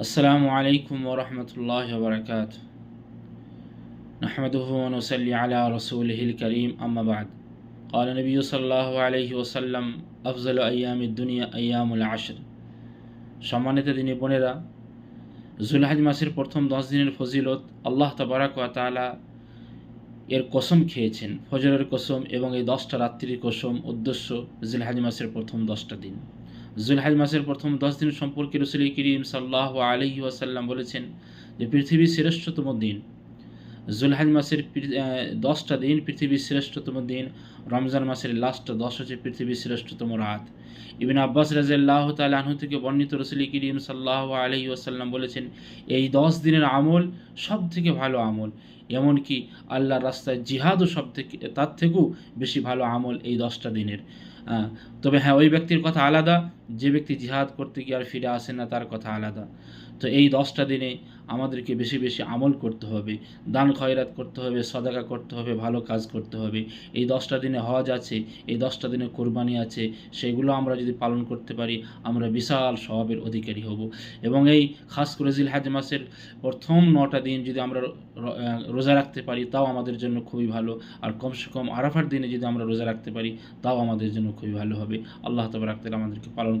السلام عليكم ورحمة الله وبركاته نحمده ونصلي على رسوله الكريم أما بعد قال النبي صلى الله عليه وسلم أفضل أيام الدنيا أيام العشر সম্মানিত দিনী বোনেরা জুলহাজ মাসের প্রথম দশ দিনের ফজিলত আল্লাহ তবারাক ওয়া তাআলা এর কসম খেয়েছেন ফজরের কসম এবং এই দশটা রাত্রির কসম উদ্দেশ্য জুলহাজ মাসের প্রথম দশটা দিন জুলহাজ মাসের প্রথম দশ দিন সম্পর্কে রসুল করিম সাল্লাহ আলহি ওয়াসাল্লাম বলেছেন যে পৃথিবীর শ্রেষ্ঠতম দিন, জুলহাজ মাসের দশটা দিন পৃথিবীর শ্রেষ্ঠতম দিন, রমজান মাসের লাস্ট দশ হচ্ছে পৃথিবীর শ্রেষ্ঠতম রাত। ইবিন আব্বাস রাজাল্লাহ তাল আনহু থেকে বর্ণিত রসুল করিম সাল্লাহ আলহি ওয়াসাল্লাম বলেছেন, এই দশ দিনের আমল সব থেকে ভালো আমল। এমনকি আল্লাহর রাস্তায় জিহাদও সব থেকে তার থেকেও বেশি ভালো আমল এই দশটা দিনের। তবে হ্যাঁ ওই ব্যক্তির কথা আলাদা। যে ব্যক্তি জিহাদ করতে গিয়ে আর ফিরে আসে না, তার কথা আলাদা। তো এই দশটা দিনে আমাদেরকে বেশি বেশি আমল করতে হবে, দান খয়রাত করতে হবে, সদাকা করতে হবে, ভালো কাজ করতে হবে। এই দশটা দিনে হজ আছে, এই দশটা দিনে কোরবানি আছে, সেগুলো আমরা যদি পালন করতে পারি, আমরা বিশাল স্বভাবের অধিকারী হব। এবং এই খাস করে জিল হাজ মাসের প্রথম নটা দিন যদি আমরা রোজা রাখতে পারি, তাও আমাদের জন্য খুবই ভালো। আর কমসে কম আরাফার দিনে যদি আমরা রোজা রাখতে পারি, তাও আমাদের জন্য খুবই ভালো হবে। আল্লাহ তাআলা আমাদেরকে পালন